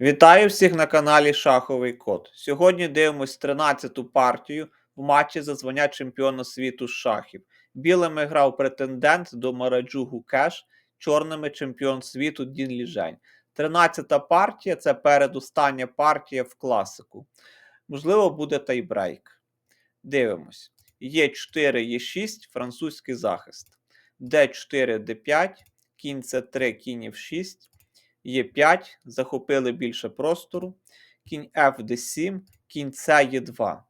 Вітаю всіх на каналі Шаховий Код. Сьогодні дивимось 13-ту партію в матчі за звання чемпіона світу з шахів. Білими грав претендент до Мараджу Гукеш, чорними чемпіон світу Дін Ліжень. 13-та партія це передостання партія в класику. Можливо, буде тайбрейк. Дивимось. Є4, Є6, французький захист. Д4, Д5, кінь С3, кінь F6. Е5, захопили більше простору. Кінь F D7, кінь С Е2.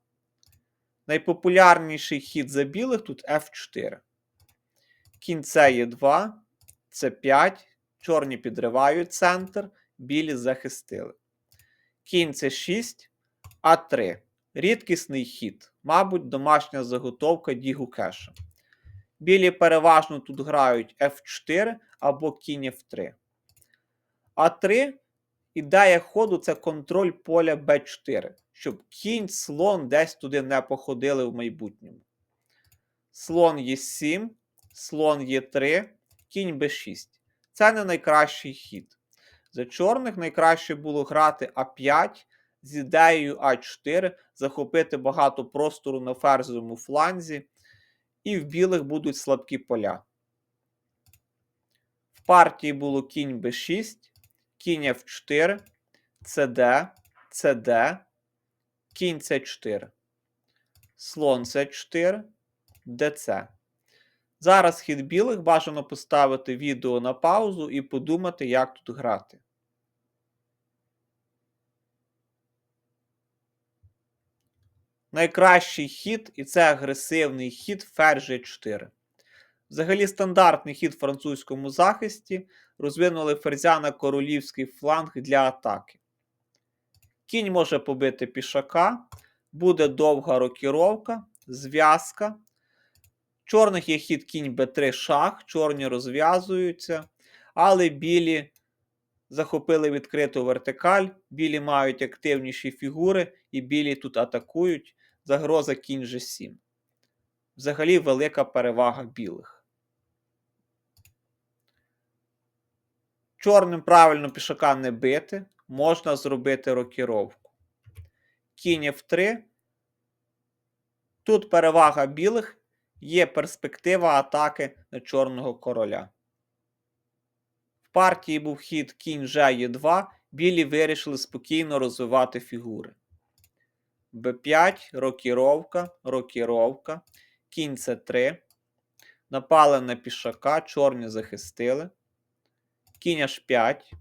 Найпопулярніший хід за білих тут F4. Кінь С Е2, С5. Чорні підривають центр, білі захистили. Кінь С6, А3. Рідкісний хід. Мабуть, домашня заготовка Дігу Кеша. Білі переважно тут грають F4 або кінь F3. А3 ідея ходу це контроль поля Б4, щоб кінь, слон десь туди не походили в майбутньому. Слон Е7, слон Е3, кінь Б6. Це не найкращий хід. За чорних найкраще було грати А5 з ідеєю А4, захопити багато простору на ферзовому фланзі, і в білих будуть слабкі поля. В партії було кінь Б6 кінь F4, CD, CD, кінь С4, слон С4, ДЦ. Зараз хід білих бажано поставити відео на паузу і подумати, як тут грати. Найкращий хід, і це агресивний хід ферзь G4. Взагалі стандартний хід в французькому захисті розвинули ферзя на королівський фланг для атаки. Кінь може побити пішака, буде довга рокіровка, зв'язка. Чорних є хід кінь Б3 шах, чорні розв'язуються, але білі захопили відкриту вертикаль, білі мають активніші фігури, і білі тут атакують. Загроза кінь G7. Взагалі велика перевага білих. Чорним правильно пішака не бити, можна зробити рокіровку. Кінь F3. Тут перевага білих, є перспектива атаки на чорного короля. В партії був хід кінь Ж2, білі вирішили спокійно розвивати фігури. Б5, рокіровка, рокіровка, кінь С3. Напали на пішака, чорні захистили кінь h5,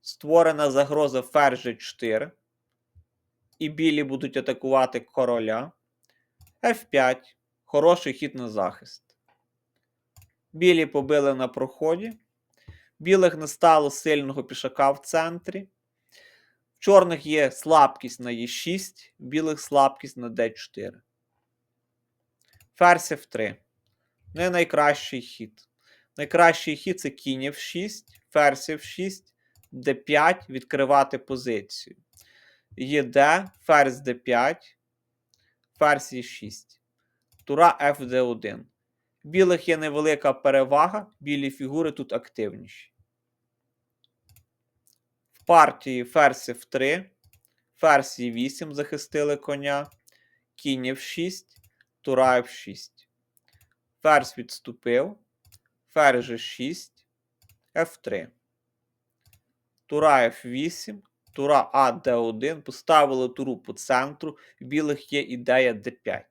створена загроза ферзь 4. І білі будуть атакувати короля. F5. Хороший хід на захист. Білі побили на проході. Білих не стало сильного пішака в центрі. В чорних є слабкість на Е6, в білих слабкість на d4. Ферзь F3. Не найкращий хід. Найкращий хід це кінь F6 ферзь F6, d5 відкривати позицію. ЄД, ферзь d5, ферзь e6. Тура FD1. Білих є невелика перевага, білі фігури тут активніші. В партії ферзь F3, ферзь e8 захистили коня, кінь F6, тура F6. Ферзь відступив, ферзь G6, F3. Тура F8, тура А Д1. Поставили туру по центру. В білих є ідея d5.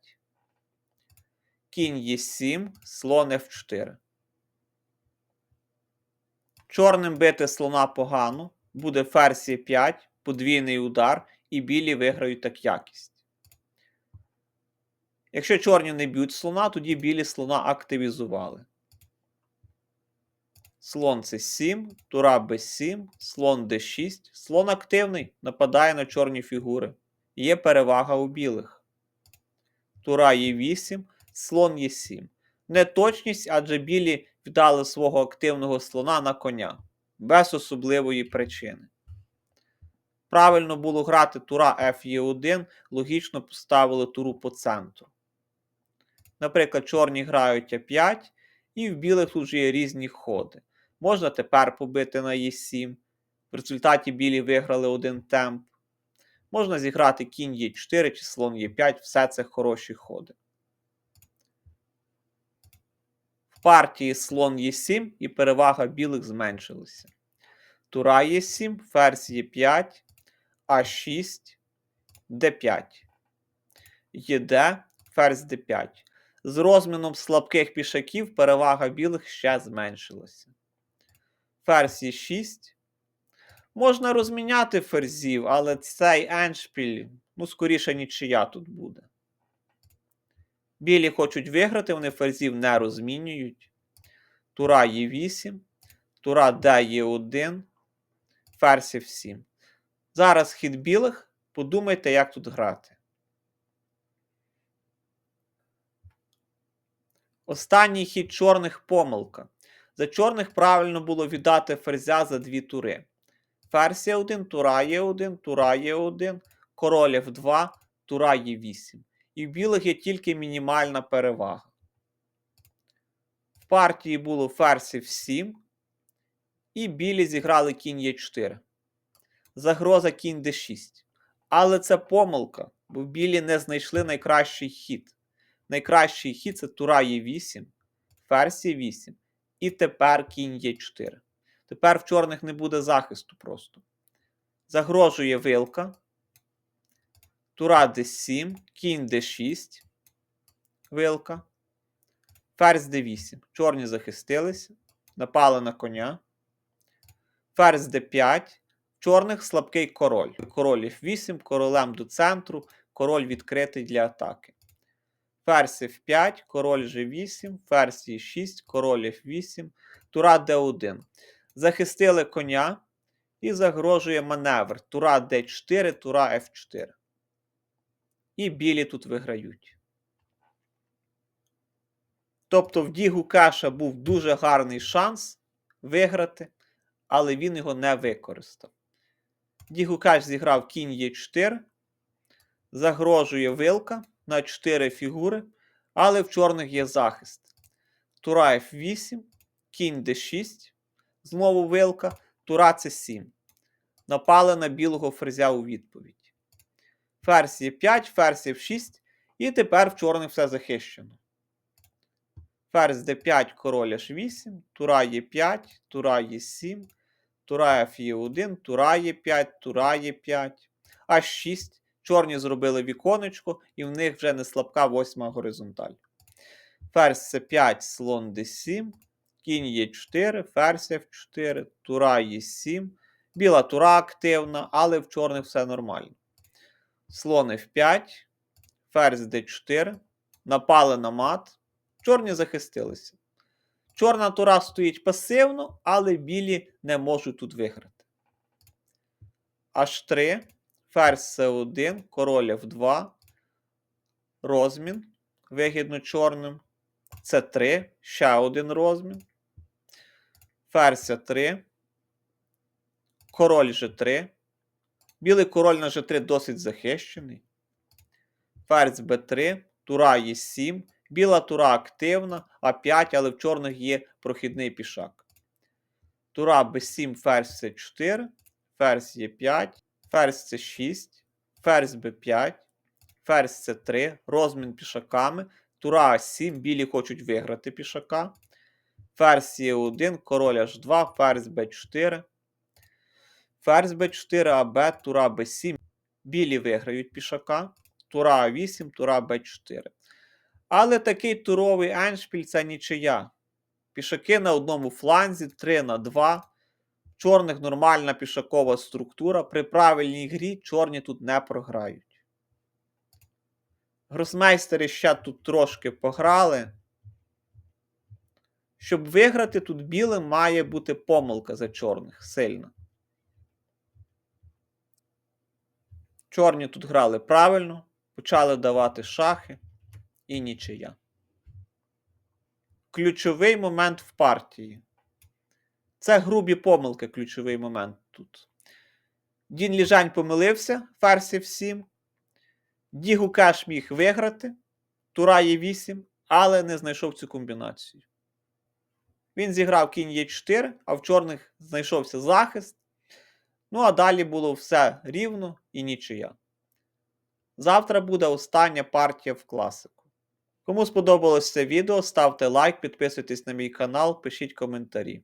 Кінь Е7, слон F4. Чорним бити слона погано. Буде ферзь Е5, подвійний удар, і білі виграють так якість. Якщо чорні не б'ють слона, тоді білі слона активізували. Слон С7, тура Б7, слон Д6. Слон активний, нападає на чорні фігури. Є перевага у білих. Тура Е8, слон Е7. Неточність, адже білі вдали свого активного слона на коня. Без особливої причини. Правильно було грати тура Ф'Е1, логічно поставили туру по центру. Наприклад, чорні грають А5, і в білих тут є різні ходи. Можна тепер побити на Е7, В результаті білі виграли один темп. Можна зіграти кінь Е4 чи слон Е5, все це хороші ходи. В партії слон Е7 і перевага білих зменшилася. Тура Е7, ферзь Е5, А6, Д5. ЄД, ферзь Д5. З розміном слабких пішаків перевага білих ще зменшилася. Ферзь Е6. Можна розміняти ферзів, але цей еншпіль, ну, скоріше нічия тут буде. Білі хочуть виграти, вони ферзів не розмінюють. Тура Е8, тура Д Е1, ферзь F7. Зараз хід білих. Подумайте, як тут грати. Останній хід чорних помилка. За чорних правильно було віддати ферзя за дві тури. Ферзь Е1, тура Е1, тура Е1, король F2, тура Е8. І в білих є тільки мінімальна перевага. В партії було ферзь F7, і білі зіграли кінь Е4. Загроза кінь d6. Але це помилка, бо білі не знайшли найкращий хід. Найкращий хід це тура Е8, ферзь Е8 і тепер кінь Е4. Тепер в чорних не буде захисту просто. Загрожує вилка. Тура d7, кінь d6, вилка. Ферзь d8. Чорні захистилися. Напали на коня. Ферзь d5. Чорних слабкий король. Король F8, королем до центру, король відкритий для атаки. Ферзь F5, король G8, ферзь E6, король F8, тура D1. Захистили коня і загрожує маневр. Тура D4, тура F4. І білі тут виграють. Тобто в Дігу Каша був дуже гарний шанс виграти, але він його не використав. Дігукач зіграв кінь Е4, загрожує вилка на 4 фігури, але в чорних є захист. Тура F8, кінь D6, знову вилка, тура C7. Напали на білого ферзя у відповідь. Ферзь Е5, ферзь F6, і тепер в чорних все захищено. Ферзь d5, король H8, тура Е5, тура Е7, тура Ф1, тура Е5, тура Е5, H6. Чорні зробили віконечко, і в них вже не слабка восьма горизонталь. Ферзь С5, слон d7, кінь Е4, ферзь F4, тура Е7. Біла тура активна, але в чорних все нормально. Слон F5, ферзь d4, напали на мат. Чорні захистилися. Чорна тура стоїть пасивно, але білі не можуть тут виграти. H3, ферзь С1, король F2, розмін. Вигідно чорним. С3, ще один розмін. Ферзь А3. Король G3. Білий король на G3 досить захищений. Ферзь Б3, тура Е7. Біла тура активна, А5, але в чорних є прохідний пішак. Тура Б7, ферзь С4, ферзь Е5, ферзь С6, ферзь Б5, ферзь С3, розмін пішаками. Тура А7, білі хочуть виграти пішака. Ферзь Е1, король H2, ферзь Б4. Ферзь Б4, АБ, тура Б7. Білі виграють пішака. Тура А8, тура Б4. Але такий туровий еншпіль це нічия. Пішаки на одному фланзі 3 на 2. Чорних нормальна пішакова структура. При правильній грі чорні тут не програють. Гросмейстери ще тут трошки пограли. Щоб виграти, тут білим має бути помилка за чорних сильна. Чорні тут грали правильно, почали давати шахи і нічия. Ключовий момент в партії. Це грубі помилки, ключовий момент тут. Дін Ліжань помилився, ферзь F7. Дігу Кеш міг виграти. Тура є 8, але не знайшов цю комбінацію. Він зіграв кінь Е4, а в чорних знайшовся захист. Ну а далі було все рівно і нічия. Завтра буде остання партія в класику. Кому сподобалось це відео, ставте лайк, підписуйтесь на мій канал, пишіть коментарі.